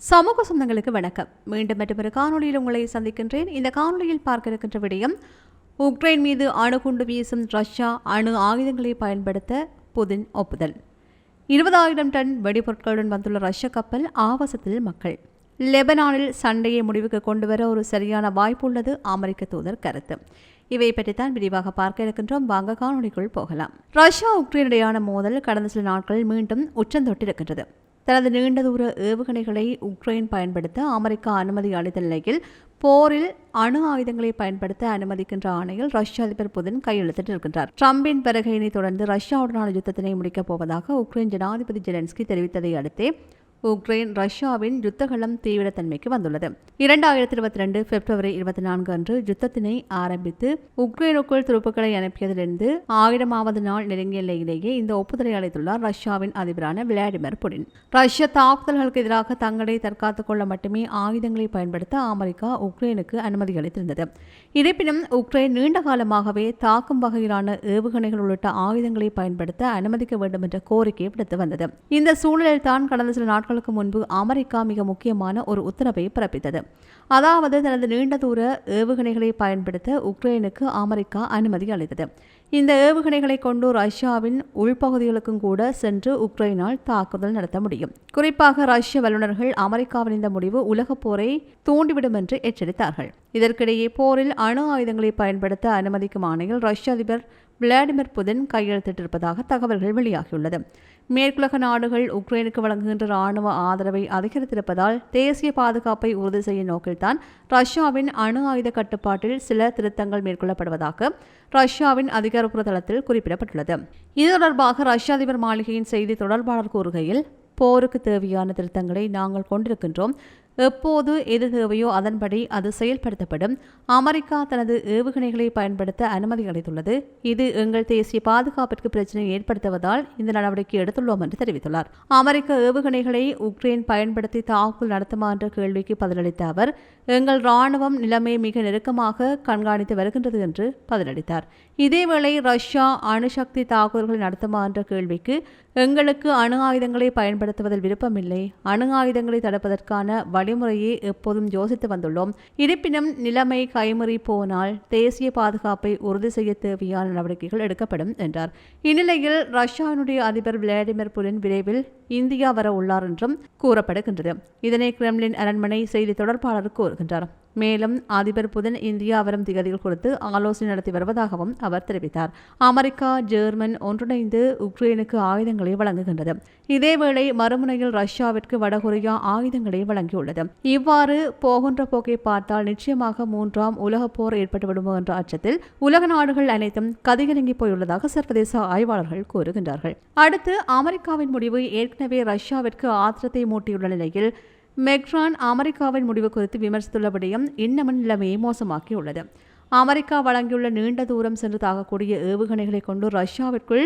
சமூக சொந்தங்களுக்கு வணக்கம். மீண்டும் மற்றொரு காணொலியில் உங்களை சந்திக்கின்றேன். இந்த காணொலியில் பார்க்க இருக்கின்ற விடயம் உக்ரைன் மீது அணுகுண்டு வீசும் ரஷ்யா அணு ஆயுதங்களை பயன்படுத்த புதின் ஒப்புதல். இருபதாயிரம் டன் வெடிபொருட்களுடன் வந்துள்ள ரஷ்ய கப்பல் ஆபாசத்தில் மக்கள். லெபனானில் சண்டையை முடிவுக்கு கொண்டுவர ஒரு சரியான வாய்ப்பு உள்ளது அமெரிக்க தூதர் கருத்து. இவை பற்றித்தான் விரிவாக பார்க்க இருக்கின்றோம். வாங்க காணொலிக்குள் போகலாம். ரஷ்யா உக்ரைன் இடையான மோதல் கடந்த சில நாட்களில் மீண்டும் உச்சந்தொட்டிருக்கின்றது தனது நீண்ட தூர ஏவுகணைகளை உக்ரைன் பயன்படுத்த அமெரிக்கா அனுமதி அளித்த நிலையில் போரில் அணு ஆயுதங்களை பயன்படுத்த அனுமதிக்கின்ற ஆணையில் ரஷ்ய அதிபர் புதின் கையெழுத்திட்டிருக்கின்றார் ட்ரம்பின் வருகையினை தொடர்ந்து ரஷ்யாவுடனான யுத்தத்தினை முடிக்கப் போவதாக உக்ரைன் ஜனாதிபதி ஜெலன்ஸ்கி தெரிவித்ததை அடுத்தே உக்ரைன் ரஷ்யாவின் யுத்தகலம் தீவிரத்தன்மைக்கு வந்துள்ளது. இரண்டாயிரத்தி இருபத்தி ரெண்டு பிப்ரவரி இருபத்தி நான்கு அன்று யுத்தத்தினை ஆரம்பித்து உக்ரைனுக்குள் துருப்புக்களை அனுப்பியதிலிருந்து ஆயிரமாவது நாள் நெருங்கிய நிலையிலேயே இந்த ஒப்புதலை அளித்துள்ளார் ரஷ்யாவின் அதிபரான விளாடிமிர் புடின். ரஷ்ய தாக்குதல்களுக்கு எதிராக தங்களை தற்காத்துக் கொள்ள மட்டுமே ஆயுதங்களை பயன்படுத்த அமெரிக்கா உக்ரைனுக்கு அனுமதி அளித்திருந்தது. இருப்பினும் உக்ரைன் நீண்ட காலமாகவே தாக்கும் வகையிலான ஏவுகணைகள் உள்ளிட்ட ஆயுதங்களை பயன்படுத்த அனுமதிக்க வேண்டும் என்ற கோரிக்கை விடுத்து வந்தது. இந்த சூழலில் தான் கடந்த சில நாட்கள் நாட்களுக்கு முன்பு அமெரிக்கா மிக முக்கியமான ஒரு உத்தரவை பிறப்பித்தது. அதாவது தனது நீண்ட தூர ஏவுகணைகளை பயன்படுத்த உக்ரைனுக்கு அமெரிக்கா அனுமதி அளித்தது. இந்த ஏவுகணைகளை கொண்டு ரஷ்யாவின் உள்பகுதிகளுக்கும் கூட சென்று உக்ரைனால் தாக்குதல் நடத்த முடியும். குறிப்பாக ரஷ்ய வல்லுநர்கள் அமெரிக்காவின் இந்த முடிவு உலகப் போரை தூண்டிவிடும் என்று எச்சரித்தார்கள். இதற்கிடையே போரில் அணு ஆயுதங்களை பயன்படுத்த அனுமதிக்கும் ஆணையில் ரஷ்ய அதிபர் விளாடிமிர் புதின் கையெழுத்திட்டிருப்பதாக தகவல்கள் வெளியாகியுள்ளது. மேற்குலக நாடுகள் உக்ரைனுக்கு வழங்குகின்ற ராணுவ ஆதரவை அதிகரித்திருப்பதால் தேசிய பாதுகாப்பை உறுதி செய்யும் நோக்கில்தான் ரஷ்யாவின் அணு ஆயுத கட்டுப்பாட்டில் சில திருத்தங்கள் மேற்கொள்ளப்படுவதாக ரஷ்யாவின் அதிகாரப்பூர்வ தளத்தில் குறிப்பிடப்பட்டுள்ளது. இது தொடர்பாக ரஷ்ய அதிபர் மாளிகையின் செய்தி தொடர்பாளர் கூறுகையில் போருக்கு தேவையான திருத்தங்களை நாங்கள் கொண்டிருக்கின்றோம். எப்போது எது தேவையோ அதன்படி அது செயல்படுத்தப்படும். அமெரிக்கா தனது ஏவுகணைகளை பயன்படுத்த அனுமதி அளித்துள்ளது. இது எங்கள் தேசிய பாதுகாப்பிற்கு பிரச்சனை ஏற்படுத்துவதால் இந்த நடவடிக்கை எடுத்துள்ளோம் என்று தெரிவித்துள்ளார். அமெரிக்க ஏவுகணைகளை உக்ரைன் பயன்படுத்தி தாக்குதல் நடத்துமா என்ற கேள்விக்கு பதிலளித்த அவர் எங்கள் ராணுவம் நிலைமை மிக நெருக்கமாக கண்காணித்து வருகின்றது என்று பதிலளித்தார். இதேவேளை ரஷ்யா அணுசக்தி தாக்குதல்களை நடத்துமா என்ற கேள்விக்கு எங்களுக்கு அணு ஆயுதங்களை பயன்படுத்துவதில் விருப்பமில்லை. அணு ஆயுதங்களை தடுப்பதற்கான வழிமுறையை எப்போதும் யோசித்து வந்துள்ளோம். இருப்பினும் நிலைமை கைமுறி போனால் தேசிய பாதுகாப்பை உறுதி செய்ய தேவையான நடவடிக்கைகள் எடுக்கப்படும் என்றார். இந்நிலையில் ரஷ்யாவினுடைய அதிபர் விளாடிமிர் புலின் விரைவில் இந்தியா வர உள்ளார் என்றும் கூறப்படுகின்றது. இதனை கிரெம்லின் அரண்மனை செய்தி தொடர்பாளர் கூறுகின்றார். மேலும் அதிபர் புதன் இந்தியா வரும் திகதிகள் குறித்து ஆலோசனை நடத்தி வருவதாகவும் அவர் தெரிவித்தார். அமெரிக்கா ஜெர்மன் ஒன்றிணைந்து உக்ரைனுக்கு ஆயுதங்களை வழங்குகின்றது. இதேவேளை மறுமுனையில் ரஷ்யாவிற்கு வடகொரியா ஆயுதங்களை வழங்கியுள்ளது. இவ்வாறு போகின்ற போக்கை பார்த்தால் நிச்சயமாக மூன்றாம் உலகப் போர் ஏற்பட்டுவிடுமோ என்ற அச்சத்தில் உலக நாடுகள் அனைத்தும் கதிகலங்கி போயுள்ளதாக சர்வதேச ஆய்வாளர்கள் கூறுகின்றார்கள். அடுத்து அமெரிக்காவின் முடிவு ஏற்கனவே ரஷ்யாவிற்கு ஆத்திரத்தை மூட்டியுள்ள நிலையில் மெக்ரான் அமெரிக்காவின் முடிவு குறித்து விமர்சித்துள்ள விடயம் இன்னமும் நிலைமையை மோசமாக்கியுள்ளது. அமெரிக்கா வழங்கியுள்ள நீண்ட தூரம் சென்று தாக்கக்கூடிய ஏவுகணைகளை கொண்டு ரஷ்யாவிற்குள்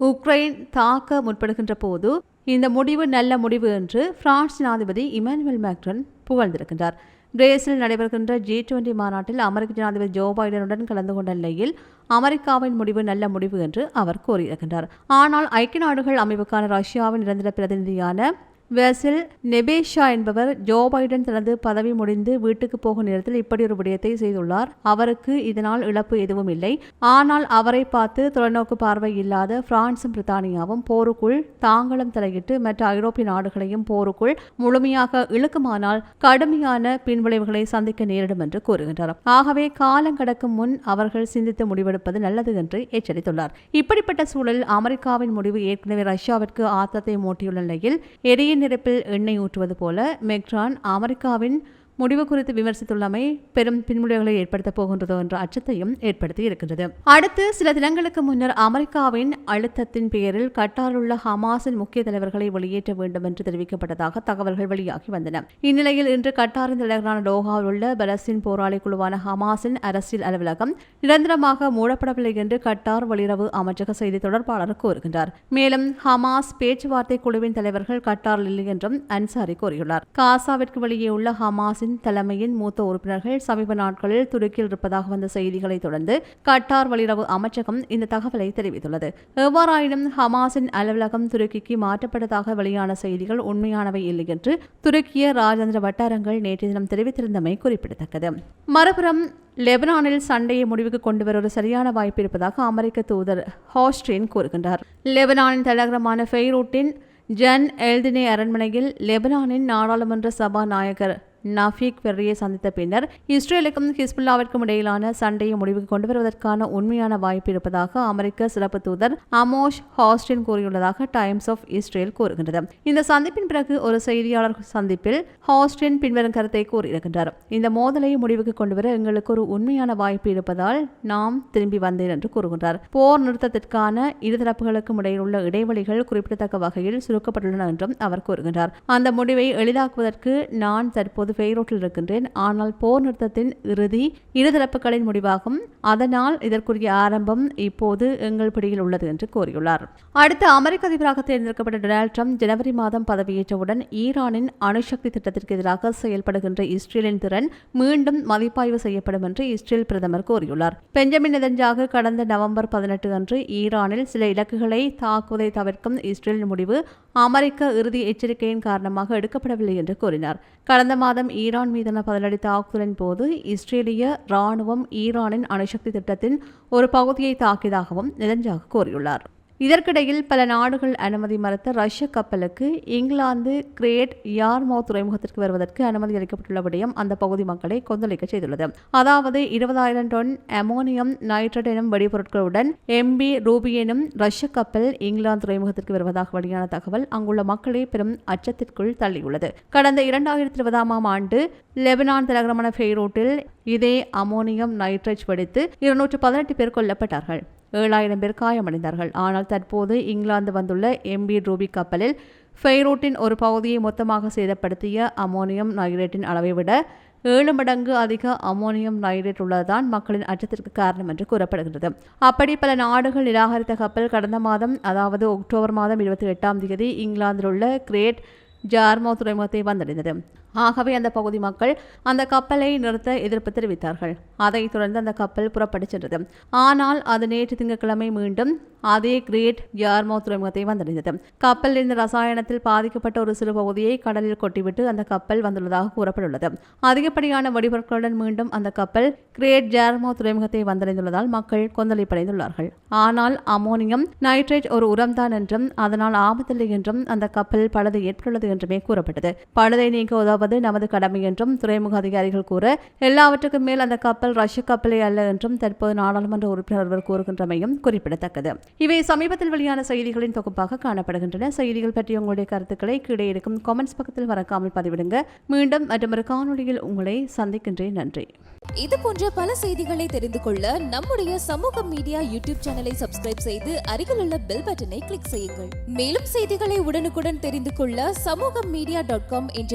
உக்ரைன் தாக்க முற்படுகின்ற போது இந்த முடிவு நல்ல முடிவு என்று பிரான்ஸ் ஜனாதிபதி இமானுவேல் மேக்ரன் புகழ்ந்திருக்கின்றார். பிரேசில் நடைபெறுகின்ற ஜி டுவெண்டி மாநாட்டில் அமெரிக்க ஜனாதிபதி ஜோ பைடனுடன் கலந்து கொண்ட நிலையில் அமெரிக்காவின் முடிவு நல்ல முடிவு என்று அவர் கூறியிருக்கின்றார். ஆனால் ஐக்கிய நாடுகள் அமைப்புக்கான ரஷ்யாவின் நிரந்தர பிரதிநிதியான வெசில் நெபேஷா என்பவர் ஜோ பைடன் தனது பதவி முடிந்து வீட்டுக்கு போகும் நேரத்தில் இப்படி ஒரு விடயத்தை செய்துள்ளார். அவருக்கு இதனால் இழப்பு எதுவும் இல்லை. ஆனால் அவரை பார்த்து தொலைநோக்கு பார்வை இல்லாத பிரான்சும் பிரித்தானியாவும் போருக்குள் தாங்களும் தலையிட்டு மற்ற ஐரோப்பிய நாடுகளையும் போருக்குள் முழுமையாக இழுக்குமானால் கடுமையான பின்விளைவுகளை சந்திக்க நேரிடும் என்று கூறுகின்றார் ஆகவே காலம் கடக்கும் முன் அவர்கள் சிந்தித்து முடிவெடுப்பது நல்லது என்று எச்சரித்துள்ளார். இப்படிப்பட்ட சூழலில் அமெரிக்காவின் முடிவு ஏற்கனவே ரஷ்யாவிற்கு ஆத்தத்தை மூட்டியுள்ள நிலையில் எரியின் நிரப்பில் எண்ணெய் ஊற்றுவது போல மெக்ரான் அமெரிக்காவின் முடிவு குறித்து விமர்சித்துள்ளமை பெரும் பின்முடிவுகளை ஏற்படுத்தப் போகின்றதோ என்ற அச்சத்தையும் ஏற்படுத்தி இருக்கின்றது. அடுத்து சில தினங்களுக்கு முன்னர் அமெரிக்காவின் அழுத்தத்தின் பெயரில் கட்டாருள்ள ஹமாஸின் முக்கிய தலைவர்களை வெளியேற்ற வேண்டும் என்று தெரிவிக்கப்பட்டதாக தகவல்கள் வெளியாகி வந்தன. இந்நிலையில் இன்று கட்டாரின் தலைவரான டோஹாவில் உள்ள பலஸ்தீன் போராளி குழுவான ஹமாஸின் அரசியல் அலுவலகம் நிரந்தரமாக மூடப்படவில்லை என்று கட்டார் வெளியுறவு அமைச்சக செய்தி தொடர்பாளர் கூறுகின்றார். மேலும் ஹமாஸ் பேச்சுவார்த்தை குழுவின் தலைவர்கள் கட்டாரில் இல்லை என்றும் அன்சாரி கூறியுள்ளார். காசாவிற்கு வெளியே உள்ள ஹமாஸின் ஹமாஸின் தலைமையின் மூத்த உறுப்பினர்கள் சமீப நாட்களில் துருக்கியில் இருப்பதாக வந்த செய்திகளை தொடர்ந்து கட்டார் வெளியுறவு அமைச்சகம் இந்த தகவலை தெரிவித்துள்ளது. எவ்வாறாயினும் ஹமாஸின் அலுவலகம் துருக்கிக்கு மாற்றப்பட்டதாக வெளியான செய்திகள் உண்மையானவை இல்லை என்று துருக்கிய ராஜேந்திர வட்டாரங்கள் நேற்று தினம் தெரிவித்திருந்தமை குறிப்பிடத்தக்கது. மறுபுறம் லெபனானில் சண்டையை முடிவுக்கு கொண்டு வர ஒரு சரியான வாய்ப்பு இருப்பதாக அமெரிக்க தூதர் ஹாஸ்டின் கூறுகின்றார். லெபனானின் தலைநகரமான ஃபெய்ரூட்டின் ஜன் எல்தினே அரண்மனையில் லெபனானின் நாடாளுமன்ற சபாநாயகர் நஃபீக் பெர்ரியை சந்தித்த பின்னர் இஸ்ரேலுக்கும் ஹிஸ்புல்லாவிற்கும் இடையிலான சண்டையை முடிவுக்கு கொண்டு வருவதற்கான உண்மையான வாய்ப்பு இருப்பதாக அமெரிக்க சிறப்பு தூதர் அமோஷ் ஹாஸ்டின் கூறியுள்ளதாக டைம்ஸ் ஆஃப் இஸ்ரேல் கூறுகின்றது. இந்த சந்திப்பின் பிறகு ஒரு செய்தியாளர் சந்திப்பில் ஹாஸ்டின் பின்வரும் கருத்தை கூறியிருக்கின்றார். இந்த மோதலை முடிவுக்கு கொண்டுவர எங்களுக்கு ஒரு உண்மையான வாய்ப்பு இருப்பதால் நாம் திரும்பி வந்தேன் என்று கூறுகின்றார். போர் நிறுத்தத்திற்கான இருதரப்புகளுக்கும் இடையில் உள்ள இடைவெளிகள் குறிப்பிடத்தக்க வகையில் சுருக்கப்பட்டுள்ளன என்றும் அவர் கூறுகின்றார். அந்த முடிவை எளிதாக்குவதற்கு நான் தற்போது தற்போது பெய்ரோட்டில் இருக்கின்றேன். ஆனால் போர் நிறுத்தத்தின் இறுதி இருதரப்புகளின் முடிவாகும். அதனால் இதற்குரிய ஆரம்பம் இப்போது எங்கள் பிடியில் உள்ளது என்று கூறியுள்ளார். அடுத்த அமெரிக்க அதிபராக தேர்ந்தெடுக்கப்பட்ட டொனால்டு ட்ரம்ப் ஜனவரி மாதம் பதவியேற்றவுடன் ஈரானின் அணுசக்தி திட்டத்திற்கு எதிராக செயல்படுகின்ற இஸ்ரேலின் திறன் மீண்டும் மதிப்பாய்வு செய்யப்படும் என்று இஸ்ரேல் பிரதமர் கூறியுள்ளார். பெஞ்சமின் நெதன்ஜாகு கடந்த நவம்பர் பதினெட்டு அன்று ஈரானில் சில இலக்குகளை தாக்குவதை தவிர்க்கும் இஸ்ரேலின் முடிவு அமெரிக்க இறுதி எச்சரிக்கையின் காரணமாக எடுக்கப்படவில்லை என்று கூறினார். கடந்த மாதம் ஈரான் மீதான பதிலடி தாக்குதலின் போது இஸ்ரேலிய ராணுவம் ஈரானின் அணுசக்தி திட்டத்தின் ஒரு பகுதியை தாக்கியதாகவும் நெதன்ஜாகு கூறியுள்ளார். இதற்கிடையில் பல நாடுகள் அனுமதி மறுத்த ரஷ்ய கப்பலுக்கு இங்கிலாந்து கிரேட் யார்மோ துறைமுகத்திற்கு வருவதற்கு அனுமதி அளிக்கப்பட்டுள்ள விடயம் அந்த பகுதி மக்களை கொந்தளிக்க செய்துள்ளது. அதாவது இருபதாயிரம் டன் அமோனியம் நைட்ரட் எனும் வெடிபொருட்களுடன் எம்பி ரூபி எனும் ரஷ்ய கப்பல் இங்கிலாந்து துறைமுகத்திற்கு வருவதாக வெளியான தகவல் அங்குள்ள மக்களை பெரும் அச்சத்திற்குள் தள்ளியுள்ளது. கடந்த இரண்டாயிரத்தி இருபதாம் ஆண்டு லெபனான் தலைநகரமான ஃபெய்ரோட்டில் இதே அமோனியம் நைட்ரேட் வெடித்து இருநூற்று பதினெட்டு பேர் கொல்லப்பட்டார்கள். ஏழாயிரம் பேர் காயமடைந்தார்கள். ஆனால் தற்போது இங்கிலாந்து வந்துள்ள எம்பி ரூபி கப்பலில் ஃபெய்ரூட்டின் ஒரு பகுதியை மொத்தமாக சேதப்படுத்திய அமோனியம் நைட்ரேட்டின் அளவை விட ஏழு மடங்கு அதிக அமோனியம் நைட்ரேட் உள்ளதுதான் மக்களின் அச்சத்திற்கு காரணம் என்று கூறப்படுகிறது அப்படி பல நாடுகள் நிராகரித்த கப்பல் கடந்த மாதம் அதாவது அக்டோபர் மாதம் இருபத்தி எட்டாம் தேதி இங்கிலாந்தில் உள்ள கிரேட் ஜார்மோ துறைமுகத்தை வந்தடைந்தது. ஆகவே அந்த பகுதி மக்கள் அந்த கப்பலை நிறுத்த எதிர்ப்பு தெரிவித்தார்கள். அதைத் தொடர்ந்து அந்த கப்பல் புறப்பட்டு சென்றது. ஆனால் அது நேற்று திங்கட்கிழமை மீண்டும் அதே கிரேட் யார்மோ துறைமுகத்தை வந்தடைந்தது. கப்பலில் இருந்த ரசாயனத்தில் பாதிக்கப்பட்ட ஒரு சிறு பகுதியை கடலில் கொட்டிவிட்டு அந்த கப்பல் வந்துள்ளதாக கூறப்பட்டுள்ளது. அதிகப்படியான வெடிபொருட்களுடன் மீண்டும் அந்த கப்பல் கிரேட் ஜார்மோ துறைமுகத்தை வந்தடைந்துள்ளதால் மக்கள் கொந்தளிப்படைந்துள்ளார்கள். ஆனால் அமோனியம் நைட்ரேட் ஒரு உரம்தான் என்றும் அதனால் ஆபத்தில்லை என்றும் அந்த கப்பல் பழுது ஏற்பட்டுள்ளது என்றுமே கூறப்பட்டது. பழுதை நீக்க உதவுவது நமது கடமை என்றும் துறைமுக அதிகாரிகள் கூற எல்லாவற்றுக்கும் மேல் அந்த கப்பல் ரஷ்ய கப்பலே அல்ல என்றும் தற்போது நாடாளுமன்ற உறுப்பினர் ஒருவர் கூறுகின்றமையும் குறிப்பிடத்தக்கது. இவை சமீபத்தில் வெளியான செய்திகளின் தொகுப்பாக காணப்படுகின்றன. செய்திகள் பற்றிய உங்களுடைய கருத்துக்களை கீழே இருக்கும் கமெண்ட்ஸ் பக்கத்தில் மறக்காமல் பதிவிடுங்க. மீண்டும் மற்றொரு காணொலியில் உங்களை சந்திக்கின்றேன். நன்றி. இது போன்ற பல செய்திகளை தெரிந்து கொள்ள நம்முடைய சமூக மீடியா யூடியூப் சேனலை சப்ஸ்கிரைப் செய்து அருகில் உள்ள பெல் பட்டனை கிளிக் செய்யுங்கள். மேலும் செய்திகளை உடனுக்குடன் தெரிந்து கொள்ள சமூக மீடியா டாட் காம் என்ற